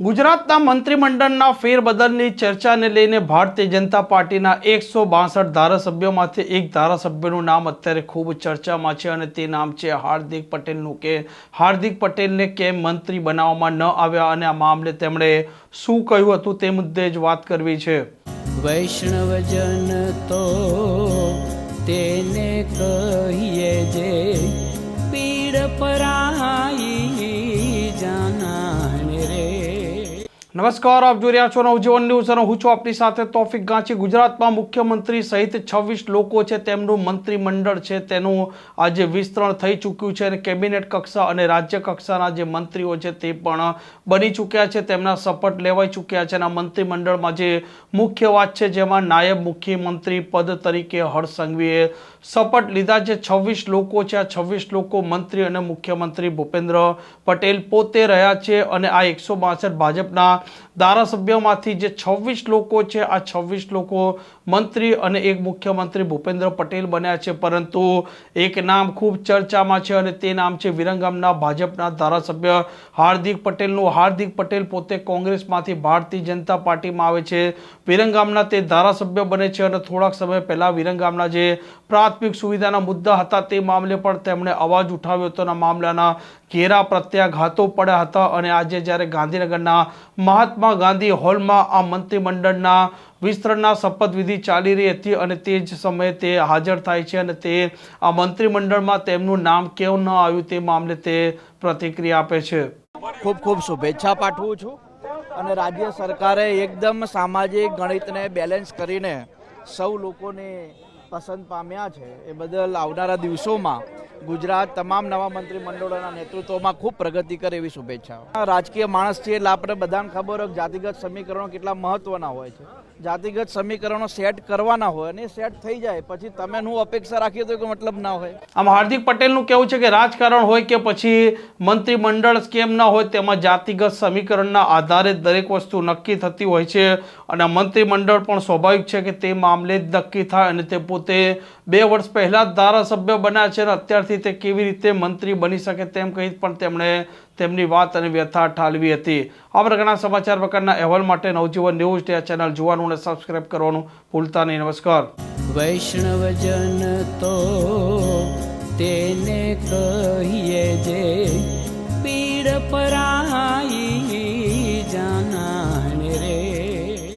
ગુજરાતના મંત્રીમંડળના ફેરબદલની ચર્ચાને લઈને ભારતીય જનતા પાર્ટીના એકસો બાસઠ ધારાસભ્યોમાંથી એક ધારાસભ્યનું નામ અત્યારે ખૂબ ચર્ચામાં છે અને તે નામ છે હાર્દિક પટેલનું કે હાર્દિક પટેલને કેમ મંત્રી બનાવવામાં ન આવ્યા અને આ મામલે તેમણે શું કહ્યું હતું તે મુદ્દે જ વાત કરવી છે. વૈષ્ણવજન તો તેને કહીએ નમસ્કાર, આપ જોઈ રહ્યા છો નવજીવન ન્યૂઝ અને હું છું આપની સાથે તોફિક ગાંચી. ગુજરાતમાં મુખ્યમંત્રી સહિત છવ્વીસ લોકો છે તેમનું મંત્રીમંડળ છે. તેનું આજે વિસ્તરણ થઈ ચૂક્યું છે અને કેબિનેટ કક્ષા અને રાજ્ય કક્ષાના જે મંત્રીઓ છે તે પણ બની ચૂક્યા છે. તેમના શપથ લેવાઈ ચૂક્યા છે અને મંત્રીમંડળમાં જે મુખ્ય વાત છે જેમાં નાયબ મુખ્યમંત્રી પદ તરીકે હર્ષ સંઘવીએ શપથ લીધા છે. છવ્વીસ લોકો છે. આ છવ્વીસ લોકો મંત્રી અને મુખ્યમંત્રી ભૂપેન્દ્ર પટેલ પોતે રહ્યા છે અને આ એકસો બાસઠ ભાજપના ધારાસભ્યોમાંથી જે છવ્વીસ લોકો છે, આ છવ્વીસ લોકો મંત્રી અને એક મુખ્યમંત્રી ભૂપેન્દ્ર પટેલ બન્યા છે. પરંતુ એક નામ ખૂબ ચર્ચામાં છે અને તે નામ છે વિરંગામના ભાજપના ધારાસભ્ય હાર્દિક પટેલનું. હાર્દિક પટેલ પોતે કોંગ્રેસમાંથી ભારતીય જનતા પાર્ટીમાં આવે છે. વિરંગામના તે ધારાસભ્ય બને છે અને થોડાક સમય પહેલાં વિરંગામના જે પ્રાથમિક સુવિધાના મુદ્દા હતા તે મામલે પણ તેમણે અવાજ ઉઠાવ્યો હતો મામલાના ઘેરા પ્રત્યાઘાતો પડ્યા હતા અને આજે જ્યારે ગાંધીનગરના મહાત્મા ગાંધી હોલમાં આ મંત્રીમંડળના વિસ્તરણના શપથવિધિ ચાલી રહી હતી અને તે જ સમયે તે હાજર થાય છે અને તે આ મંત્રીમંડળમાં તેમનું નામ કેવું ન આવ્યું તે મામલે તે પ્રતિક્રિયા આપે છે. ખૂબ ખૂબ શુભેચ્છા પાઠવું છું અને રાજ્ય સરકારે એકદમ સામાજિક ગણિતને બેલેન્સ કરીને સૌ લોકોને પસંદ પામ્યા છે. એ બદલ આવનારા દિવસોમાં ગુજરાત તમામ નવા મંત્રીમંડળોના નેતૃત્વમાં ખૂબ પ્રગતિ કરે એવી શુભેચ્છાઓ. રાજકીય માણસ છીએ એટલે આપણે બધાને ખબર હોય જાતિગત સમીકરણો કેટલા મહત્વના હોય છે. જાતિગત સમીકરણો સેટ કરવાના હોય અને સેટ થઈ જાય, પછી તમે હું અપેક્ષા રાખીએ તો મતલબ ના હોય. આમ હાર્દિક પટેલનું કેવું છે કે રાજકારણ હોય કે પછી મંત્રીમંડળ કેમ ના હોય તેમાં જાતિગત સમીકરણના આધારે દરેક વસ્તુ નક્કી થતી હોય છે અને મંત્રીમંડળ પણ સ્વાભાવિક છે કે તે મામલે જ નક્કી થાય અને તે પોતે બે વર્ષ પહેલા જ ધારાસભ્ય બન્યા છે અને અત્યારથી તે કેવી રીતે મંત્રી બની શકે તેમ કહી પણ તેમણે તેમની વાત અને વ્યથા ઠાલવી હતી. આ પ્રકારના સમાચાર પ્રકારના અહેવાલ માટે નવજીવન ન્યૂઝ ચેનલ જોવાનું કરવાનું અને સબસ્ક્રાઈબ કરવાનું ભૂલતા નહીં. નમસ્કાર. વૈષ્ણવજન તો તેને કહીએ જે પીડ પર